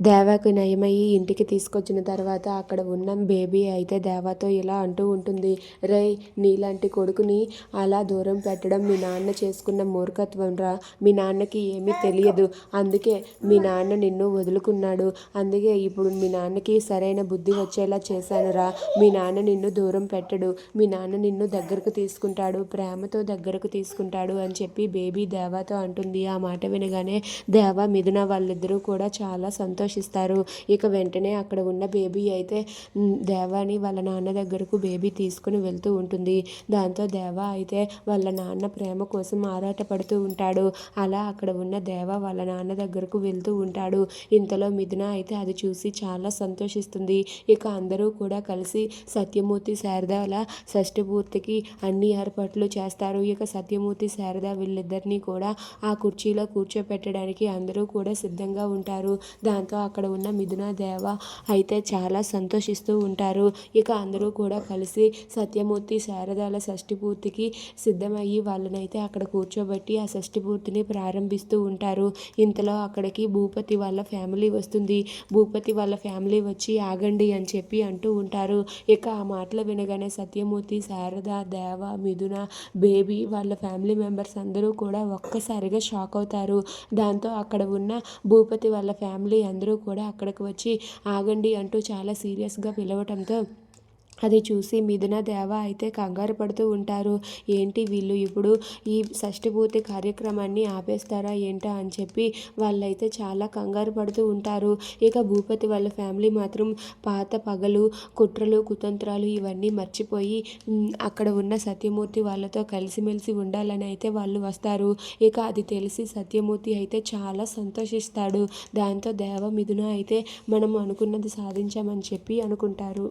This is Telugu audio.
దేవాకు నయమయ్యి ఇంటికి తీసుకొచ్చిన తర్వాత అక్కడ ఉన్న బేబీ అయితే దేవాతో ఇలా అంటూ ఉంటుంది రే నీలాంటి కొడుకుని అలా దూరం పెట్టడం మీ నాన్న చేసుకున్న మూర్ఖత్వం రా. మీ నాన్నకి ఏమీ తెలియదు. అందుకే మీ నాన్న నిన్ను వదులుకున్నాడు. అందుకే ఇప్పుడు మీ నాన్నకి సరైన బుద్ధి వచ్చేలా చేశానురా మీ నాన్న నిన్ను దూరం పెట్టడు. మీ నాన్న నిన్ను దగ్గరకు తీసుకుంటాడు. ప్రేమతో దగ్గరకు తీసుకుంటాడు అని చెప్పి బేబీ దేవాతో అంటుంది. ఆ మాట వినగానే దేవా మిథున వాళ్ళిద్దరూ కూడా చాలా సంతోషం సంతోషిస్తారు. ఇక వెంటనే అక్కడ ఉన్న బేబీ అయితే దేవాని వాళ్ళ నాన్న దగ్గరకు బేబీ తీసుకుని వెళ్తూ ఉంటుంది. దాంతో దేవ అయితే వాళ్ళ నాన్న ప్రేమ కోసం ఆరాటపడుతూ ఉంటాడు. అలా అక్కడ ఉన్న దేవ వాళ్ళ నాన్న దగ్గరకు వెళ్తూ ఉంటాడు. ఇంతలో మిథున అయితే అది చూసి చాలా సంతోషిస్తుంది. ఇక అందరూ కూడా కలిసి సత్యమూర్తి శారదాల షష్ఠి పూర్తికి అన్ని ఏర్పాట్లు చేస్తారు. ఇక సత్యమూర్తి శారద వీళ్ళిద్దరినీ కూడా ఆ కుర్చీలో కూర్చోపెట్టడానికి అందరూ కూడా సిద్ధంగా ఉంటారు. దాంతో అక్కడ ఉన్న మిథున దేవ అయితే చాలా సంతోషిస్తూ ఉంటారు. ఇక అందరూ కూడా కలిసి సత్యమూర్తి శారదాల షష్ఠి పూర్తికి సిద్ధమయ్యి వాళ్ళనైతే అక్కడ కూర్చోబెట్టి ఆ షష్ఠి పూర్తిని ప్రారంభిస్తూ ఉంటారు. ఇంతలో అక్కడికి భూపతి వాళ్ళ ఫ్యామిలీ వస్తుంది. భూపతి వాళ్ళ ఫ్యామిలీ వచ్చి ఆగండి అని చెప్పి అంటూ ఉంటారు. ఇక ఆ మాటలు వినగానే సత్యమూర్తి శారద దేవ మిథున బేబీ వాళ్ళ ఫ్యామిలీ మెంబర్స్ అందరూ కూడా ఒక్కసారిగా షాక్ అవుతారు. దాంతో అక్కడ ఉన్న భూపతి వాళ్ళ ఫ్యామిలీ అందరూ కూడా అక్కడికి వచ్చి ఆగండి అంటూ చాలా సీరియస్గా పిలవటంతో అది చూసి మిథున దేవ అయితే కంగారు పడుతూ ఉంటారు. ఏంటి వీళ్ళు ఇప్పుడు ఈ షష్ఠిపూర్తి కార్యక్రమాన్ని ఆపేస్తారా ఏంటా అని చెప్పి వాళ్ళైతే చాలా కంగారు పడుతూ ఉంటారు. ఇక భూపతి వాళ్ళ ఫ్యామిలీ మాత్రం పాత పగలు కుట్రలు కుతంత్రాలు ఇవన్నీ మర్చిపోయి అక్కడ ఉన్న సత్యమూర్తి వాళ్ళతో కలిసిమెలిసి ఉండాలని అయితే వాళ్ళు వస్తారు. ఇక అది తెలిసి సత్యమూర్తి అయితే చాలా సంతోషిస్తాడు. దాంతో దేవ మిథున అయితే మనం అనుకున్నది సాధించామని చెప్పి అనుకుంటారు.